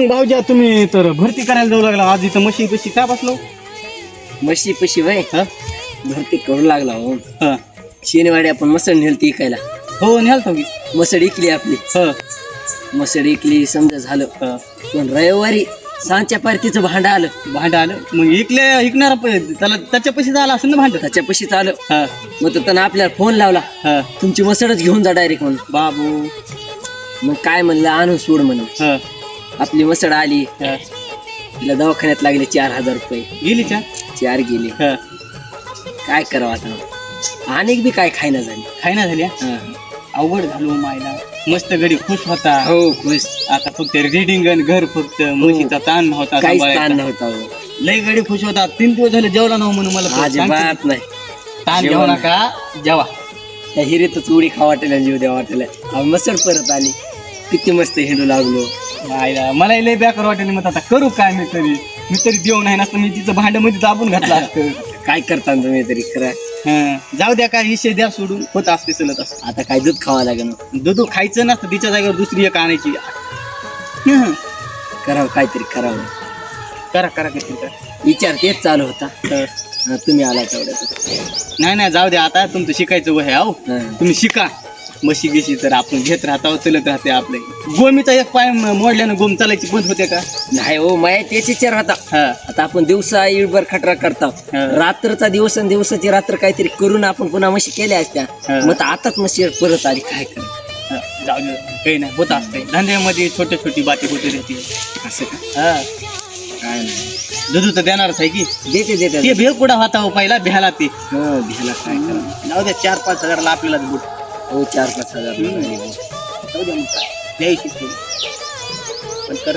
मग भाऊजा तुम्ही तर भरती करायला जाऊ लागला. आज इथं म्हशी कशी का बसलो? म्हशी पशी वय हा? भरती करू लागला हो. हा. शनिवारी आपण मसळ नेलती इकायला. हो न्यालतो की. मसळ इकली आपली. ह, मसळ इकली समजा झालं. ह. पण रविवारी सांच्या पार्टीचं भांड आलं. भांड आलं. मग इकले इकणार त्याला त्याच्या पैसे झाला असेल ना भांड? त्याच्या पशीच आलं. हा. मग तर त्यानं आपल्याला फोन लावला. हा. तुमची मसळच घेऊन जा डायरेक्ट म्हणून. बाबू. मग काय म्हणलं आणून सोड म्हणून. हा. आपली मसळ आली हा. तिला दवाखान्यात लागले चार हजार रुपये. गेली चा चार गेले. हा. काय करावं आता? अनेक बी काय खायना झाली. खाय ना झाली हा? अवघड झालो मायला. मस्त गडी खुश होता. हो खुश. आता फक्त रिडिंग आणि घर फक्त म्हशीचा ताण नव्हता काहीच सांभाळायचा. ताण नव्हता हो. लय गडी खुश होता. तीन दिवस झाले जेवला नव्ह म्हणून मला सांगते. अजिबात नाही. ताण घेऊ जेवण. नका जेवा. त्या हिरेतच उडी खा वाटेल जीव द्या वाटेल. मसळ परत आली. किती मस्त हिंडू लागलो. मला लय बेकार वाटेल मग आता करू काय मी तरी? मी तरी देऊ नाही नसतं मी तिचं भांड्यामध्ये दाबून घातलं असतं. काय करता तुम्ही तरी करा हं. जाऊ द्या काय विषय द्या सोडून. होत असते चलत असत. आता काय दूध खावा लागेल? दूध खायचं नसतं तिच्या जागेवर दुसरी एक आणायची. हं. करावं काहीतरी करावं. करा करा काहीतरी करा. विचार तेच चालू होता. हं. हा, तुम्ही आला तेवढ्यात नाही नाही जाऊ द्या आता तुमचं शिकायचं वय आहे अहो हा. तुम्ही शिका. म्हशी गिशी तर आपण घेत राहता चलत राहते आपले. गोमीचा एक पाय मोडल्यानं गोम चालायची बंद होते का? नाही हो माया तेच विचार होता. हा. आता आपण दिवसा इळभर खटरा करता. रात्रचा दिवस आणि दिवसाची रात्र काहीतरी करून आपण पुन्हा म्हशी केल्या असत्या. मग तर आताच म्हशी परत आली काय कर? जाऊ काही नाही होत असते धंद्यामध्ये छोटी छोटी बाती होते राहते असं का? काय नाही. दुधू तर देणारच आहे की? देते देते. ते कुठं होता हो पहिला? भ्याला ते. हा भ्याला काय करा जाऊ द्या चार पाच हजारला आपल्याला बूट. हो चार पाच हजार द्यायची पण कर.